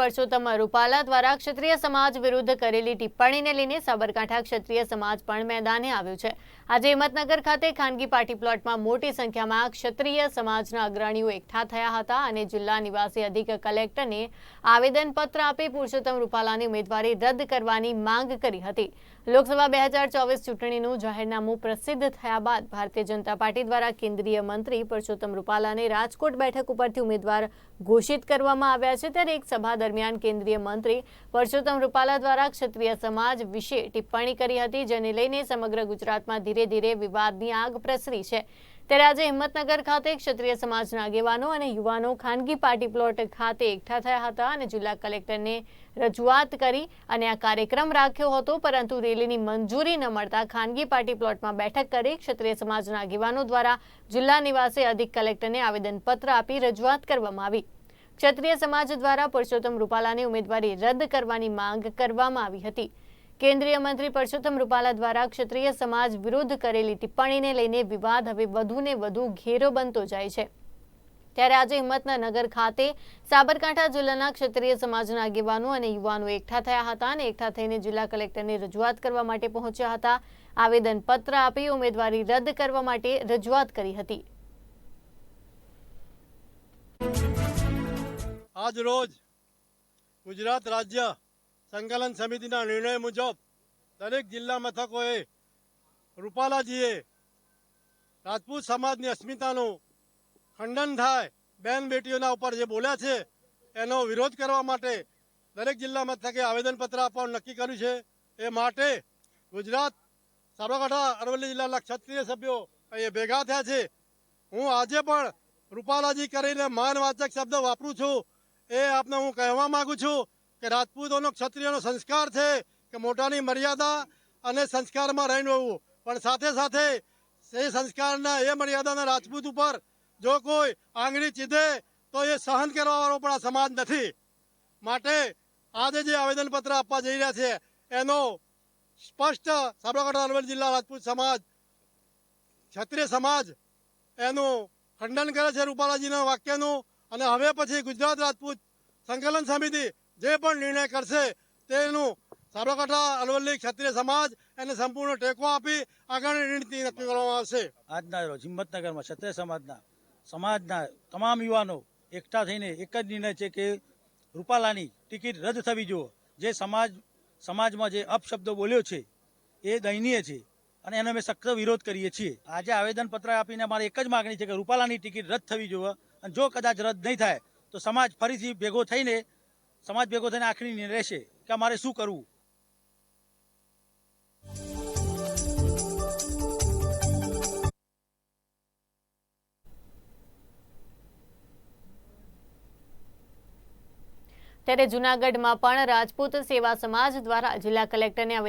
પરસોત્તમ રૂપાલા દ્વારા ક્ષત્રિય સમાજ વિરુદ્ધ કરેલી ટિપ્પણીને લઈને સાબરકાંઠા ક્ષત્રિય સમાજ પણ મેદાને આવ્યું છે. આજે હિંમતનગર ખાતે ખાનગી પાર્ટી પ્લોટમાં મોટી સંખ્યામાં ક્ષત્રિય સમાજના અગ્રણીઓ એકઠા થયા હતા અને જિલ્લા નિવાસી અધિક કલેક્ટરને આવેદનપત્ર આપી પુરુષોત્તમ રૂપાલાની ઉમેદવારી રદ કરવાની માંગ કરી હતી. લોકસભા બે હજાર ચોવીસ ચૂંટણીનું જાહેરનામું પ્રસિદ્ધ થયા બાદ ભારતીય જનતા પાર્ટી દ્વારા કેન્દ્રીય મંત્રી પુરુષોત્તમ રૂપાલાને રાજકોટ બેઠક ઉપરથી ઉમેદવાર ઘોષિત કરવામાં આવ્યા છે. ત્યારે એક સભા દરમિયાન કેન્દ્રીય મંત્રી પરસોત્તમ રૂપાલા દ્વારા ક્ષત્રિય સમાજ વિશે ટિપ્પણી કરી હતી, જેને લઈને સમગ્ર ગુજરાતમાં ધીરે ધીરે વિવાદની આગ પ્રસરી છે. ત્યારે આજે હિંમતનગર ખાતે ક્ષત્રિય સમાજના આગેવાનો અને યુવાનો ખાનગી પાર્ટી પ્લોટ ખાતે એકઠા થયા હતા અને જિલ્લા કલેક્ટરને રજૂઆત કરી અને આ કાર્યક્રમ રાખ્યો હતો. પરંતુ રેલીની મંજૂરી ન મળતા ખાનગી પાર્ટી પ્લોટમાં બેઠક કરી ક્ષત્રિય સમાજના આગેવાનો દ્વારા જિલ્લા નિવાસે અધિક કલેક્ટરને આવેદનપત્ર આપી રજૂઆત કરવામાં આવી. ક્ષત્રિય સમાજ દ્વારા પરસોત્તમ રૂપાલાની ઉમેદવારી રદ કરવાની માંગ કરવામાં આવી હતી. કેન્દ્રીય મંત્રી પરસોત્તમ રૂપાલા દ્વારા ક્ષત્રિય સમાજ વિરુદ્ધ કરેલી ટિપ્પણીને લઈને વિવાદ હવે વધુને વધુ ઘેરો બનતો જાય છે. ત્યારે આજે હિંમતનગર ખાતે સાબરકાંઠા જિલ્લાના ક્ષત્રિય સમાજના આગેવાનો અને યુવાનો એકઠા થયા હતા અને એકઠા થઈને જિલ્લા કલેક્ટરને રજૂઆત કરવા માટે પહોંચ્યા હતા. આવેદનપત્ર આપી ઉમેદવારી રદ કરવા માટે રજૂઆત કરી હતી. આજ રોજ ગુજરાત રાજ્ય સંકલન સમિતિના નિર્ણય મુજબ દરેક જિલ્લા મથકોએ રૂપાલાજીએ રાજપૂત સમાજની અસ્મિતાનું ખંડન થાય, બેન બેટીઓના ઉપર જે બોલ્યા છે, એનો વિરોધ કરવા માટે દરેક જિલ્લા મથકે આવેદનપત્ર આપવાનું નક્કી કર્યું છે. એ માટે ગુજરાત સાબરકાંઠા અરવલ્લી જિલ્લાના ક્ષત્રિય સભ્યો અહીંયા ભેગા થયા છે. હું આજે પણ રૂપાલાજી કરીને માનવાચક શબ્દ વાપરું છું. એ આપને હું કહેવા માંગુ છું કે રાજપૂતોનો ક્ષત્રિયનો સંસ્કાર છે કે મોટાની મર્યાદા અને સંસ્કારમાં રહીને હોવું. પણ સાથે સાથે એ સંસ્કારના, એ મર્યાદાના રાજપૂત ઉપર જો કોઈ આંગળી ચીધે તો એ સહન કરવાવાળો પણ આ સમાજ નથી. માટે આજે જે આવેદનપત્ર આપવા જઈ રહ્યા છે, એનો સ્પષ્ટ સાબરકાંઠા અરવલ્લી જિલ્લા રાજપૂત સમાજ, ક્ષત્રિય સમાજ એનું ખંડન કરે છે રૂપાલાજીના વાક્યનું. અને હવે પછી ગુજરાત રાજપૂત સંકલન સમિતિ જે પણ નિર્ણય કરશે તેનું સાબરકાંઠા અરવલ્લી ક્ષત્રિય સમાજ એને સંપૂર્ણ ટેકો આપી આગળની રણનીતિ નક્કી કરવામાં આવશે. આજના રોજ હિંમતનગરમાં ક્ષત્રિય સમાજના સમાજના તમામ યુવાનો એકઠા થઈને એક જ નિર્ણય છે કે રૂપાલાની ટિકિટ રદ થવી જોઈએ જે સમાજ સમાજમાં જે અપશબ્દો બોલ્યો છે એ દયનીય છે અને એનો અમે સખ્ત વિરોધ કરીએ છીએ. આજે આવેદનપત્ર આપીને અમારે એક જ માગણી છે કે રૂપાલાની ટિકિટ રદ થવી જોઈએ અને જો કદાચ રદ નહીં થાય, તો સમાજ ફરીથી ભેગો થઈને, સમાજ ભેગો થઈને આખરી રહેશે કે અમારે શું કરવું. ત્યારે જૂનાગઢમાં પણ રાજપૂત સેવા સમાજ દ્વારા જિલ્લા કલેક્ટરને